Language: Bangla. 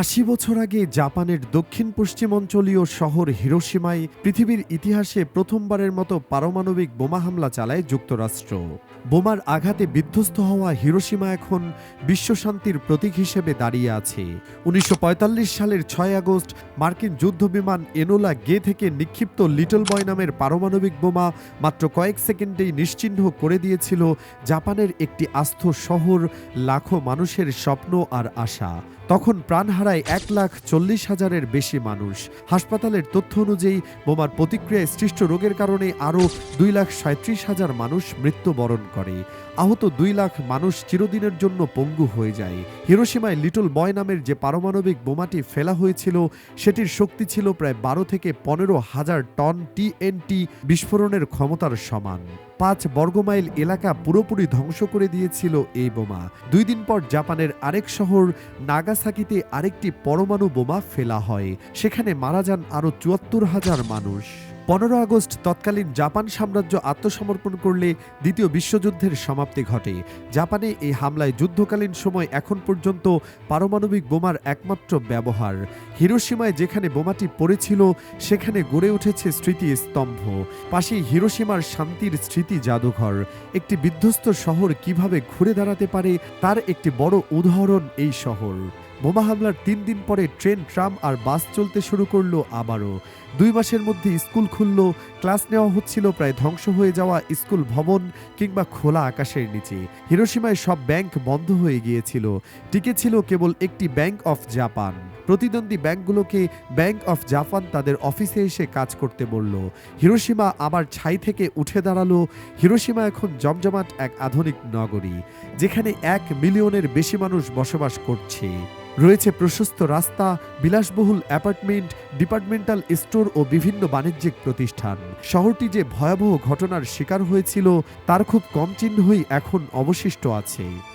আশি বছর আগে জাপানের দক্ষিণ পশ্চিম অঞ্চলীয় শহর হিরোসীমায় পৃথিবীর ইতিহাসে প্রথমবারের মতো পারমাণবিক বোমা হামলা চালায় যুক্তরাষ্ট্র। বোমার আঘাতে বিধ্বস্ত হওয়া হিরোসীমা এখন বিশ্বশান্তির প্রতীক হিসেবে দাঁড়িয়ে আছে। উনিশশো পঁয়তাল্লিশ সালের ছয় আগস্ট মার্কিন যুদ্ধবিমান এনোলা গে থেকে নিক্ষিপ্ত লিটল বয় নামের পারমাণবিক বোমা মাত্র কয়েক সেকেন্ডেই নিশ্চিহ্ন করে দিয়েছিল জাপানের একটি আস্থ শহর, লাখো মানুষের স্বপ্ন আর আশা। তখন প্রাণ হারায় এক লাখ চল্লিশ হাজারের বেশি মানুষ। হাসপাতালের তথ্য অনুযায়ী, বোমার প্রতিক্রিয়ায় সৃষ্ট রোগের কারণে আরও দুই লাখ সাঁত্রিশ হাজার মানুষ মৃত্যুবরণ করে। আহত দুই লাখ মানুষ চিরদিনের জন্য পঙ্গু হয়ে যায়। হিরোসীমায় লিটল বয় নামের যে পারমাণবিক বোমাটি ফেলা হয়েছিল, সেটির শক্তি ছিল প্রায় বারো থেকে পনেরো হাজার টন টিএনটি বিস্ফোরণের ক্ষমতার সমান। পাঁচ বর্গমাইল এলাকা পুরোপুরি ধ্বংস করে দিয়েছিল এই বোমা। দুই দিন পর জাপানের আরেক শহর নাগাসাকিতে আরেকটি পরমাণু বোমা ফেলা হয়। সেখানে মারা যান আরও চুয়াত্তর হাজার মানুষ। পনেরো আগস্ট তৎকালীন জাপান সাম্রাজ্য আত্মসমর্পণ করলে দ্বিতীয় বিশ্বযুদ্ধের সমাপ্তি ঘটে। জাপানে এই হামলায় যুদ্ধকালীন সময় এখন পর্যন্ত পারমাণবিক বোমার একমাত্র ব্যবহার। হিরোসীমায় যেখানে বোমাটি পড়েছিল, সেখানে গড়ে উঠেছে স্মৃতি স্তম্ভ পাশেই হিরোসীমার শান্তির স্মৃতি জাদুঘর। একটি বিধ্বস্ত শহর কীভাবে ঘুরে দাঁড়াতে পারে, তার একটি বড় উদাহরণ এই শহর। বোমা হামলার তিন দিন পরে ট্রেন, ট্রাম আর বাস চলতে শুরু করল আবারও। দুই মাসের মধ্যে স্কুল খুলল, ক্লাস নেওয়া হচ্ছিল প্রায় ধ্বংস হয়ে যাওয়া স্কুল ভবন কিংবা খোলা আকাশের নিচে। হিরোসীমায় সব ব্যাংক বন্ধ হয়ে গিয়েছিল। টিকে ছিল কেবল একটি ব্যাংক অফ জাপান। প্রতিদ্বন্দ্বী ব্যাংকগুলোকে ব্যাংক অফ জাপান তাদের অফিসে এসে কাজ করতে বলল। হিরোসীমা আবার ছাই থেকে উঠে দাঁড়াল। হিরোসীমা এখন জমজমাট এক আধুনিক নগরী, যেখানে এক মিলিয়নের বেশি মানুষ বসবাস করছে। রয়েছে প্রশস্ত রাস্তা, বিলাসবহুল অ্যাপার্টমেন্ট, ডিপার্টমেন্টাল স্টোর ও বিভিন্ন বাণিজ্যিক প্রতিষ্ঠান। শহরটি যে ভয়াবহ ঘটনার শিকার হয়েছিল, তার খুব কম চিহ্নই এখন অবশিষ্ট আছে।